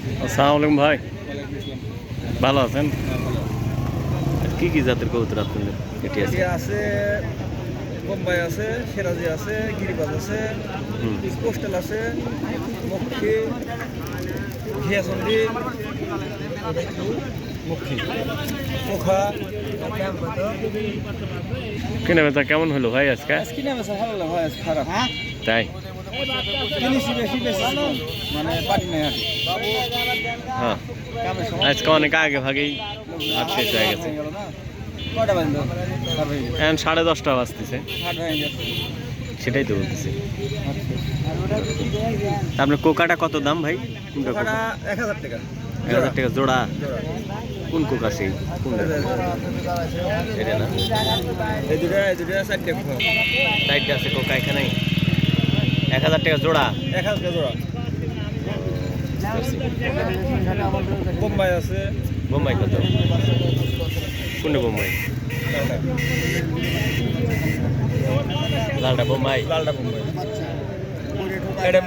আসসালামু আলাইকুম ভাই। ভালো আছেন? কি কি জাতের কবুতর আপনাদের? এটি আছে। আছে বোম্বাই আছে সিরাজি আছে গিরিবাজ আছে হুম। পোস্টাল আছে মক্ষী ঘিয়াচন্দি মক্ষী মুখা কেনা বেচা কেমন হলো ভাই আজকে? নামে স্যার ভালো আজ খারাপ। তাই? হ্যাঁ। আজকে অনেক আগে ভাগেই শেষ হয়ে গেছে। এখন সাড়ে দশটা বাজতেছে। সেটাই তো বলতেছি। আপনার কোকাটা কত দাম ভাই? কোনটা কোকা? এক হাজার টাকা। এক হাজার টাকা জোড়া। কোন কোকা সেই? কোনটা? এটা না? এই দুটা এই দুটা চারটে খোয়া আছে কোকা এখানে এক হাজার টাকা জোড়া। এক হাজার টাকা জোড়া। বোম্বাই আছে। বোম্বাই কত? কোনটা বোম্বাই? লালটা বোম্বাই? লালটা বোম্বাই। এটা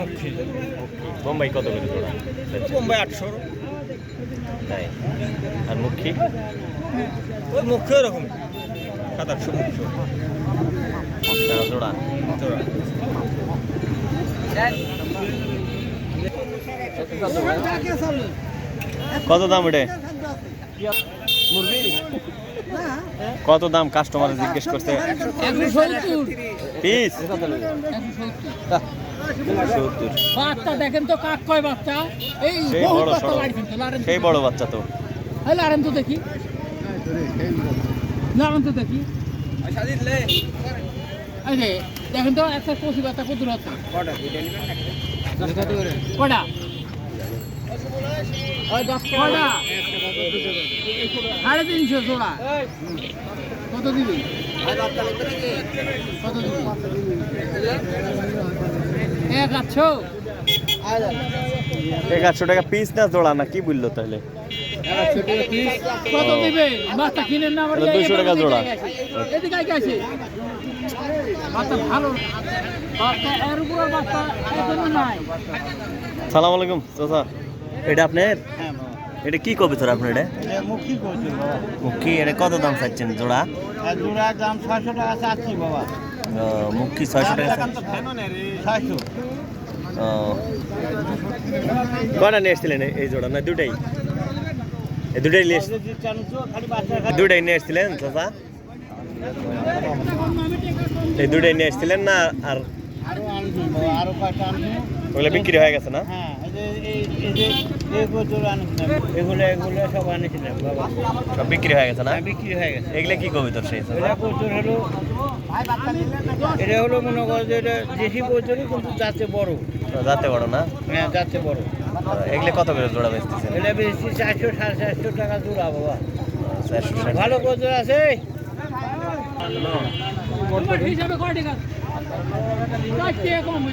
বোম্বাই কত করে জোড়া? বোম্বাই আটশো। তাই। আর মুখী ওই মুখ্য এরকম সাত আটশো মুখ্য টাকা জোড়া। জোড়া। কত দাম এটা? কত দাম কাস্টমার জিজ্ঞেস করছে? পিস বাচ্চা দেখেন তো কাক কয় বাচ্চা? এই বড় বাচ্চা সেই বড় তো। লাড়েন তো দেখি। তো দেখি। যে দেখেন তো একটা কচি কত কটা? সাড়ে তিনশো জোড়া। কত দিবি? কত দিবি? এক আছো এক আটশো টাকা পিস না জোড়া না? কি বলল তাহলে? কত দিবে? বাচ্চা কিনে না আমার তাহলে 200 টাকা জোড়া। এদিকে আছে বাচ্চা ভালো। এর উপর বাচ্চা নাই। সালাম আলাইকুম চাচা। এটা আপনার? এটা কি কবিতর আপনার এটা? মুখী এটা কত দাম চাচ্ছেন জোড়া? জোড়া দাম ছয়শো টাকা চাচ্ছি বাবা। মুখী ছয়শো টাকা। ছয়শো। আহ, নিয়ে এসেছিলেন এই জোড়া? না দুটাই দুটাই নিয়ে দুটাই নিয়ে এসেছিলেন চাচা? এই দুটাই নিয়ে এসেছিলেন না আর ওগুলো বিক্রি হয়ে গেছে না? প্রচুর সব আনেছিলাম বাবা সব বিক্রি হয়ে গেছে না? বিক্রি হয়ে গেছে এগুলো কি কবিতর সেই? প্রচুর হলো এটা হলো মনে করো যে এটা দেশি প্রচুরই কিন্তু বড়। যাতে বড় না? হ্যাঁ যাচ্ছে বড়। এগুলো কত করে জোড়া বেচতেছেন? এটা বেচছি চারশো সাড়ে চারশো টাকা জোড়া বাবা। চারশো ষাট ভালো প্রচুর আছে? হিসাবে কয় টাকা চার টাকা কম